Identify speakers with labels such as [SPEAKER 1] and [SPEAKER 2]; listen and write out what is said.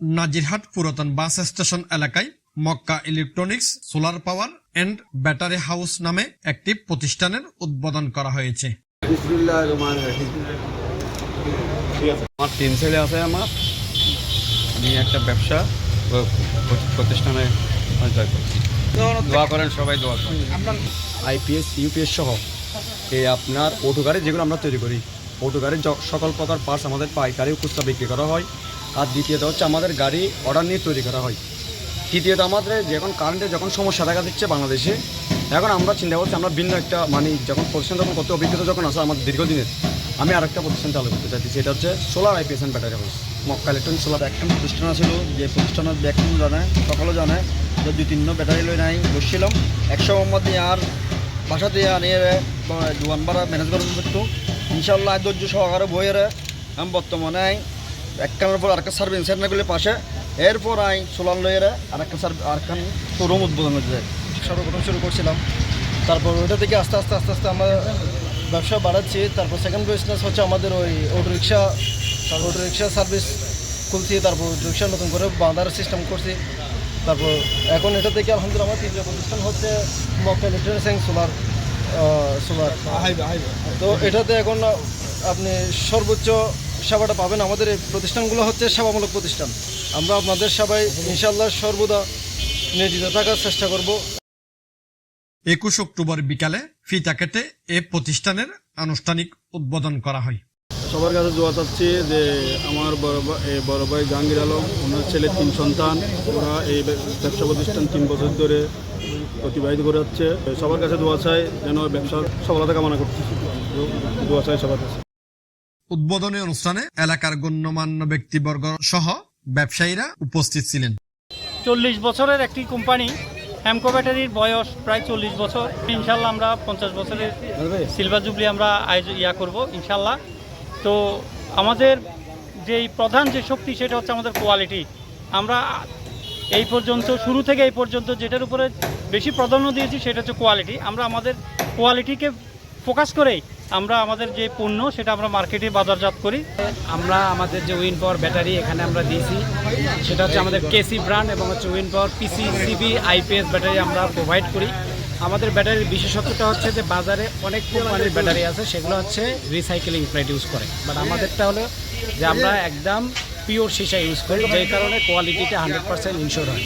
[SPEAKER 1] নাজিরহাট পুরাতন bus station এলাকায় Mecca electronics solar power and battery house নামে একটি প্রতিষ্ঠানের উদ্বোধন করা হয়েছে।
[SPEAKER 2] আমার তিন ছেলে আছে আমার। আমি একটা ব্যবসা প্রতিষ্ঠানে দোয়া করেন সবাই দোয়া করেন। আইপিএস ইউপিএস সহ এই আপনার অটো গাড়ি যেগুলো আমরা তৈরি করি অটো গাড়ির সকল প্রকার পার্টস আমাদের পাইকারি খুচরা বিক্রি করা হয়। আর দ্বিতীয়ত হচ্ছে আমাদের গাড়ি অর্ডার নিয়ে তৈরি করা হয়। তৃতীয়ত আমাদের যখন কারেন্টে যখন সমস্যা দেখা দিচ্ছে বাংলাদেশে, এখন আমরা চিন্তা করছি আমরা ভিন্ন একটা মানে যখন প্রতিষ্ঠান যখন কত অভিজ্ঞতা যখন আসে আমাদের দীর্ঘদিনের, আমি আরেকটা প্রতিষ্ঠান চালু করতে চাইছি সেটা হচ্ছে solar IPS and battery house Mecca electronic solar
[SPEAKER 3] একটা প্রতিষ্ঠান আছিল যে প্রতিষ্ঠানের ব্যাকরণ জানে সকলে জানে, যে দুই তিন ব্যাটারি লই নাই, বসছিলাম। একশো মধ্যে আর বাসা দিয়ে আনিয়ে দোকান ভাড়া ম্যানেজ করতে ইনশাল্লাহ ধৈর্য সহকারে বইয়ের আমি বর্তমানে আই একখানের পর আরেকটা সার্ভিস সেন্টারগুলির পাশে, এরপর আই সোলার লইয়ের আরেকটা সার্ভ আরেকখান শোরুম উদ্বোধন যায় সর্বপ্রথম শুরু করছিলাম। তারপর ওইটা থেকে আস্তে আস্তে আস্তে আস্তে আমরা ব্যবসা বাড়াচ্ছি। তারপর সেকেন্ড বিজনেস হচ্ছে আমাদের ওই auto rickshaw auto rickshaw service খুলছি। তারপর রিক্সা নতুন করে বাঁধার সিস্টেম করছি। তারপর এখন এটা থেকে আলহামদুলিল্লাহ আমার তৃতীয় প্রতিষ্ঠান হচ্ছে Mecca electronics and solar solar তো এটাতে এখন আপনি সর্বোচ্চ সেবাটা পাবেন। আমাদের এই প্রতিষ্ঠানগুলো হচ্ছে সেবামূলক প্রতিষ্ঠান। আমরা আপনাদের সবাই ইনশাল্লাহ সর্বদা নিয়োজিত থাকার চেষ্টা করব।
[SPEAKER 1] একুশ অক্টোবর বিকালে ফিতা কেটে এ প্রতিষ্ঠানের আনুষ্ঠানিক উদ্বোধন করা হয়।
[SPEAKER 4] সবার কাছে দোয়া চাচ্ছি যে আমার বড় ভাই এই বড় ভাই জাহাঙ্গীর আলম ওনার ছেলে তিন সন্তান ওরা এই ব্যবসা প্রতিষ্ঠান তিন বছর ধরে অতিবাহিত করে যাচ্ছে। সবার কাছে দোয়া চাই যেন ব্যবসার সফলতা কামনা করতেছি দোয়া চাই সবার কাছে।
[SPEAKER 1] উদ্বোধনী অনুষ্ঠানে এলাকার গণ্যমান্য ব্যক্তিবর্গ সহ ব্যবসায়ীরা উপস্থিত ছিলেন।
[SPEAKER 5] চল্লিশ বছরের একটি কোম্পানি হ্যামকো ব্যাটারির বয়স প্রায় চল্লিশ বছর। ইনশাল্লাহ আমরা পঞ্চাশ বছরের সিলভার জুবলি আমরা আয়োজন ইয়া করব ইনশাল্লাহ। তো আমাদের যেই প্রধান যে শক্তি, সেটা হচ্ছে আমাদের কোয়ালিটি আমরা এই পর্যন্ত, শুরু থেকে এই পর্যন্ত যেটার উপরে বেশি প্রাধান্য দিয়েছি, সেটা হচ্ছে কোয়ালিটি আমরা আমাদের কোয়ালিটিকে ফোকাস করেই আমরা আমাদের যে পণ্য, সেটা আমরা মার্কেটে বাজারজাত করি।
[SPEAKER 6] আমরা আমাদের যে উইন পাওয়ার ব্যাটারি এখানে আমরা দিয়েছি, সেটা হচ্ছে আমাদের কেসি ব্র্যান্ড এবং হচ্ছে win power PC CB IPS battery আমরা প্রোভাইড করি। আমাদের ব্যাটারির বিশেষত্বটা হচ্ছে যে বাজারে অনেক কোম্পানির ব্যাটারি আছে, সেগুলো হচ্ছে রিসাইকেলিং প্লেট ইউজ করে। বাট আমাদেরটা হলো যে আমরা একদম পিওর সীসা ইউজ করি, যেই কারণে কোয়ালিটিটা হান্ড্রেড পার্সেন্ট ইনশোর হয়।